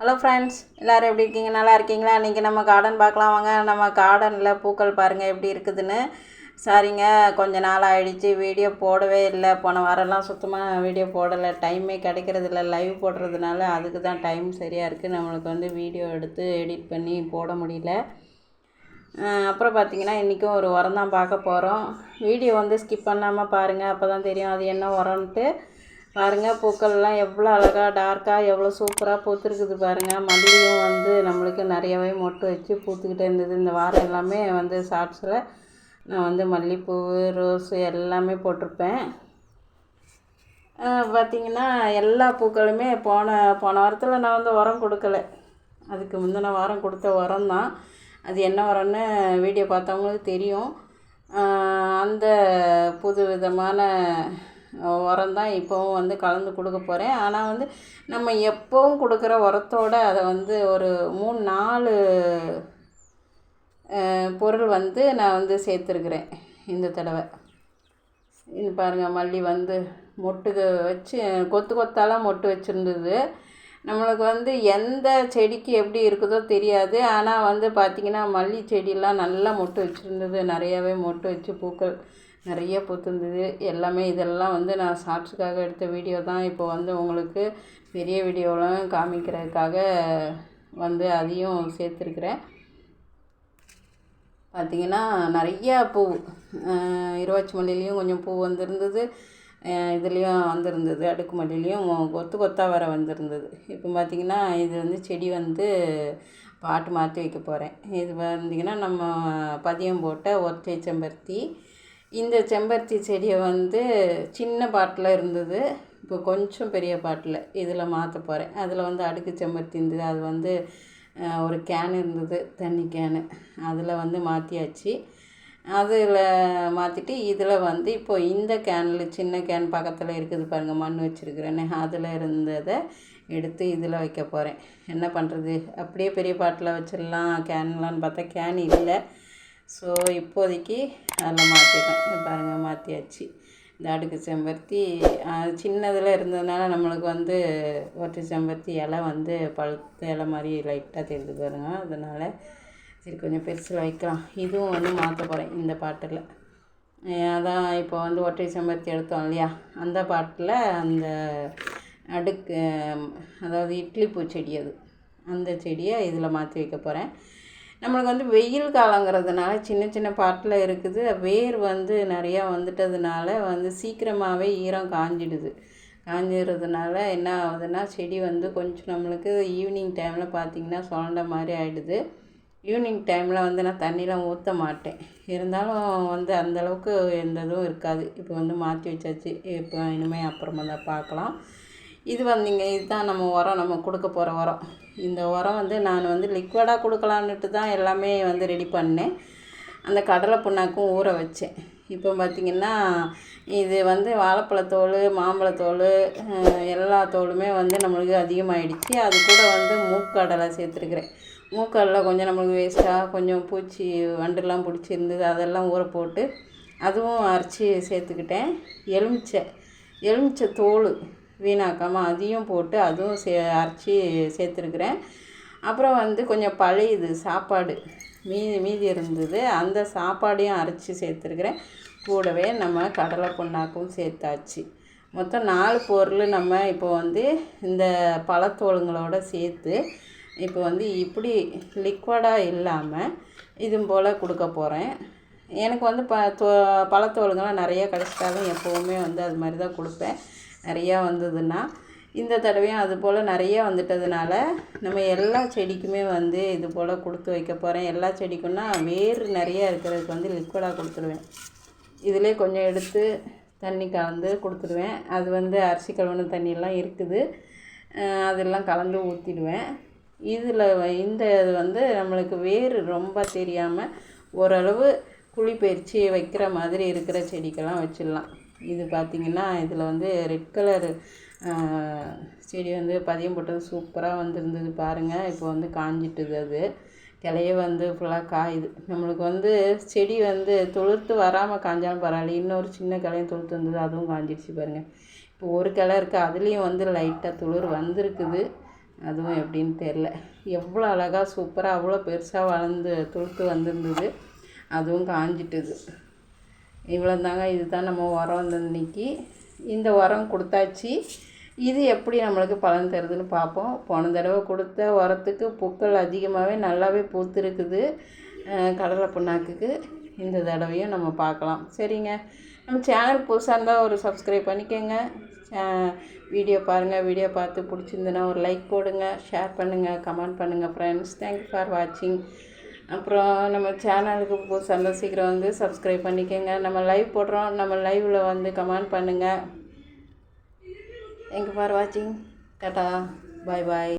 Hello friends எல்லோரும் எப்படி இருக்கீங்க? நல்லா இருக்கீங்களா? இன்றைக்கி நம்ம கார்டன் பார்க்கலாம். வாங்க நம்ம கார்டனில் பூக்கள் பாருங்கள் எப்படி இருக்குதுன்னு. சாரிங்க கொஞ்ச நாள் ஆகிடுச்சு வீடியோ போடவே இல்லை. போன வாரம்லாம் சுத்தமாக வீடியோ போடலை. டைமே கிடைக்கிறது இல்லை. லைவ் போடுறதுனால அதுக்கு தான் டைம் சரியாக இருக்குது நம்மளுக்கு வந்து வீடியோ எடுத்து எடிட் பண்ணி போட முடியல. அப்புறம் பார்த்தீங்கன்னா இன்றைக்கும் ஒரு உரம் தான் பார்க்க போகிறோம் வீடியோ வந்து ஸ்கிப் பண்ணாமல் பாருங்கள் அப்போ தான் தெரியும் அது என்ன உரம்ன்ட்டு. பாருங்கள் பூக்கள்லாம் எவ்வளோ அழகாக டார்க்காக எவ்வளோ சூப்பராக பூத்துருக்குது பாருங்கள் மல்லிகையும் வந்து நம்மளுக்கு நிறையவே மொட்டு வச்சு பூத்துக்கிட்டே இருந்தது. இந்த வாரம் எல்லாமே வந்து ஷார்ட்ஸில் நான் வந்து மல்லிகைப்பூ ரோஸு எல்லாமே போட்டிருப்பேன். பார்த்திங்கன்னா எல்லா பூக்களுமே போன போன வாரத்தில் நான் வந்து உரம் கொடுக்கல. அதுக்கு முந்தின வாரம் கொடுத்த உரம் தான். அது என்ன உரம்னு வீடியோ பார்த்தவங்களுக்கு தெரியும். அந்த புது விதமான உரம் தான் இப்போவும் வந்து கலந்து கொடுக்க போகிறேன் ஆனால் வந்து நம்ம எப்போவும் கொடுக்குற உரத்தோட அதை வந்து ஒரு மூணு நாலு பொருள் வந்து நான் வந்து சேர்த்துருக்குறேன் இந்த தடவை. இது பாருங்கள் மல்லி வந்து மொட்டுக்கு வச்சு கொத்து கொத்தாலாம் மொட்டு வச்சுருந்தது. நம்மளுக்கு வந்து எந்த செடிக்கு எப்படி இருக்குதோ தெரியாது. ஆனால் வந்து பார்த்திங்கன்னா மல்லி செடியெல்லாம் நல்லா மொட்டு வச்சுருந்தது. நிறையாவே மொட்டு வச்சு பூக்கள் நிறைய பூத்துருந்தது. எல்லாமே இதெல்லாம் வந்து நான் ஷார்ட்ஸுக்காக எடுத்த வீடியோ தான் இப்போ வந்து உங்களுக்கு பெரிய வீடியோலாம் காமிக்கிறதுக்காக வந்து அதையும் சேர்த்துருக்குறேன். பார்த்திங்கன்னா நிறையா பூ இருவாச்சி மல்லிலையும் கொஞ்சம் பூ வந்திருந்தது. இதுலேயும் வந்திருந்தது அடுக்கு மல்லிலையும் கொத்து கொத்தாக வர வந்திருந்தது. இப்போ பார்த்திங்கன்னா இது வந்து செடி வந்து பாட்டு மாற்றி வைக்க போகிறேன் இது பார்த்திங்கன்னா நம்ம பதியம் போட்ட ஒற்றை செம்பருத்தி. இந்த செம்பருத்தி செடியை வந்து சின்ன பாட்டில் இருந்தது. இப்போ கொஞ்சம் பெரிய பாட்டில் இதில் மாற்ற போகிறேன். அதில் வந்து அடுக்கு செம்பருத்தி இருந்தது. அது வந்து ஒரு கேன் இருந்தது தண்ணி கேனு. அதில் வந்து மாற்றியாச்சு. அதில் மாற்றிட்டு இதில் வந்து இப்போ இந்த கேனில் சின்ன கேன் பக்கத்தில் இருக்குது பாருங்கள் மண் வச்சுருக்குறேன்னு. அதில் இருந்ததை எடுத்து இதில் வைக்க போகிறேன். என்ன பண்ணுறது? அப்படியே பெரிய பாட்டில் வச்சிடலாம். கேன்லான்னு பார்த்தா கேன் இல்லை. ஸோ இப்போதைக்கு அதில் மாற்றிட்டேன். இது பாருங்கள் மாற்றியாச்சு. இந்த அடுக்கு செம்பருத்தி சின்னதில் இருந்ததுனால நம்மளுக்கு வந்து ஒற்றை செம்பருத்தி இலை வந்து பழுத்த இலை மாதிரி லைட்டாக தெரிஞ்சு பாருங்க. அதனால் சரி கொஞ்சம் பெருசில் வைக்கலாம். இதுவும் வந்து மாற்ற போகிறேன் இந்த பாட்டில். அதான் இப்போ வந்து ஒற்றை செம்பருத்தி எடுத்தோம் இல்லையா? அந்த பாட்டில் அந்த அடுக்கு அதாவது இட்லி பூ செடி அது. அந்த செடியை இதில் மாற்றி வைக்க போகிறேன். நம்மளுக்கு வந்து வெயில் காலங்கிறதுனால சின்ன சின்ன பாட்டில் இருக்குது. வேர் வந்து நிறையா வந்துட்டதுனால வந்து சீக்கிரமாகவே ஈரம் காஞ்சிடுது. காஞ்சிடுறதுனால என்ன ஆகுதுன்னா செடி வந்து கொஞ்சம் நம்மளுக்கு ஈவினிங் டைமில் பார்த்திங்கன்னா சுரண்ட மாதிரி ஆகிடுது ஈவினிங் டைமில் வந்து நான் தண்ணிலாம் ஊற்ற மாட்டேன். இருந்தாலும் வந்து அந்தளவுக்கு எந்த இதுவும் இருக்காது. இப்போ வந்து மாற்றி வச்சாச்சு. இப்போ இனிமேல் அப்புறமா தான் பார்க்கலாம். இது வந்தீங்க இதுதான் நம்ம உரம் நம்ம கொடுக்க போகிற உரம். இந்த உரம் வந்து நான் வந்து லிக்விடாக கொடுக்கலான்னுட்டு தான் எல்லாமே வந்து ரெடி பண்ணேன். அந்த கடலை புண்ணாக்கும் ஊற வச்சேன். இப்போ பார்த்திங்கன்னா இது வந்து வாழைப்பழத்தோல் மாம்பழத்தோல் எல்லா தோலுமே வந்து நம்மளுக்கு அதிகமாகிடுச்சு அது கூட வந்து மூக்கடலை சேர்த்துருக்குறேன். மூக்கடலை கொஞ்சம் நம்மளுக்கு வேஸ்ட்டாக கொஞ்சம் பூச்சி வண்டுலாம் பிடிச்சிருந்தது அதெல்லாம் ஊற போட்டு அதுவும் அரைச்சி சேர்த்துக்கிட்டேன். எலுமிச்சை எலுமிச்சை தோல் வீணாக்காமல் அதையும் போட்டு அதுவும் சே அரைச்சி சேர்த்துருக்குறேன். அப்புறம் வந்து கொஞ்சம் பழையுது சாப்பாடு. மீதி மீதி இருந்தது அந்த சாப்பாடையும் அரைச்சி சேர்த்துருக்குறேன். கூடவே நம்ம கடலை புண்ணாக்கும் சேர்த்தாச்சு. மொத்தம் நாலு பொருள் நம்ம இப்போ வந்து இந்த பழத்தோலுங்களோட சேர்த்து இப்போ வந்து இப்படி லிக்விடாக இல்லாமல் இது போல் கொடுக்க போகிறேன் எனக்கு வந்து ப தோ பழத்தோலுங்கெல்லாம் நிறைய கிடச்சிட்டாலும் எப்போவுமே வந்து அது மாதிரி தான் கொடுப்பேன். நிறையா வந்ததுன்னா இந்த தடவையும் அது போல் நிறைய வந்துட்டதுனால நம்ம எல்லா செடிக்குமே வந்து இது போல் கொடுத்து வைக்க போகிறேன் எல்லா செடிக்கும்னா வேர் நிறைய இருக்கிறதுக்கு வந்து லிக்விடாக கொடுத்துருவேன். இதிலே கொஞ்சம் எடுத்து தண்ணி கலந்து கொடுத்துருவேன். அது வந்து அரிசி கழுவுன தண்ணியெல்லாம் இருக்குது. அதெல்லாம் கலந்து ஊற்றிடுவேன் இதில் இந்த இது வந்து நம்மளுக்கு வேர் ரொம்ப தெரியாமல் ஓரளவு குழி பயிற்சி வைக்கிற மாதிரி இருக்கிற செடிக்கெல்லாம் வச்சிடலாம். இது பார்த்திங்கன்னா இதில் வந்து ரெட் கலர் செடி வந்து பதியம் போட்டது சூப்பராக வந்துருந்தது பாருங்கள் இப்போ வந்து காஞ்சிட்டுது அது. கிளைய வந்து ஃபுல்லாக காயுது. நம்மளுக்கு வந்து செடி வந்து தொழுத்து வராமல் காஞ்சாலும் பரவாயில்ல. இன்னொரு சின்ன கிளையும் தொழுத்து வந்தது அதுவும் காஞ்சிடுச்சு பாருங்கள் இப்போ ஒரு கிளை இருக்குது அதுலேயும் வந்து லைட்டாக துளிர் வந்திருக்குது. அதுவும் எப்படின்னு தெரில எவ்வளோ அழகாக சூப்பராக அவ்வளோ பெருசாக வளர்ந்து துளுத்து வந்திருந்தது. அதுவும் காஞ்சிட்டுது. இவ்வளோ தாங்க இதுதான் நம்ம உரம் இந்த இன்னைக்கு இந்த உரம் கொடுத்தாச்சு. இது எப்படி நம்மளுக்கு பலன் தருதுன்னு பார்ப்போம். போன தடவை கொடுத்த உரத்துக்கு பூக்கள் அதிகமாகவே நல்லாவே பூத்துருக்குது. கடலை புண்ணாக்குக்கு. இந்த தடவையும் நம்ம பார்க்கலாம். சரிங்க. நம்ம சேனல் புதுசாக இருந்தால் ஒரு சப்ஸ்கிரைப் பண்ணிக்கோங்க. வீடியோ பாருங்கள் வீடியோ பார்த்து பிடிச்சிருந்துன்னா ஒரு லைக் போடுங்க. ஷேர் பண்ணுங்கள் கமெண்ட் பண்ணுங்கள் ஃப்ரெண்ட்ஸ் தேங்க்யூ ஃபார் வாட்சிங் அப்புறம் நம்ம சேனலுக்கு புதுசாக இருந்தால் சீக்கிரம் வந்து சப்ஸ்கிரைப் பண்ணிக்கோங்க. நம்ம லைவ் போடுறோம். நம்ம லைவில் வந்து கமெண்ட் பண்ணுங்கள் தேங்க்யூ ஃபார் வாட்சிங் டாட்டா பாய் பாய்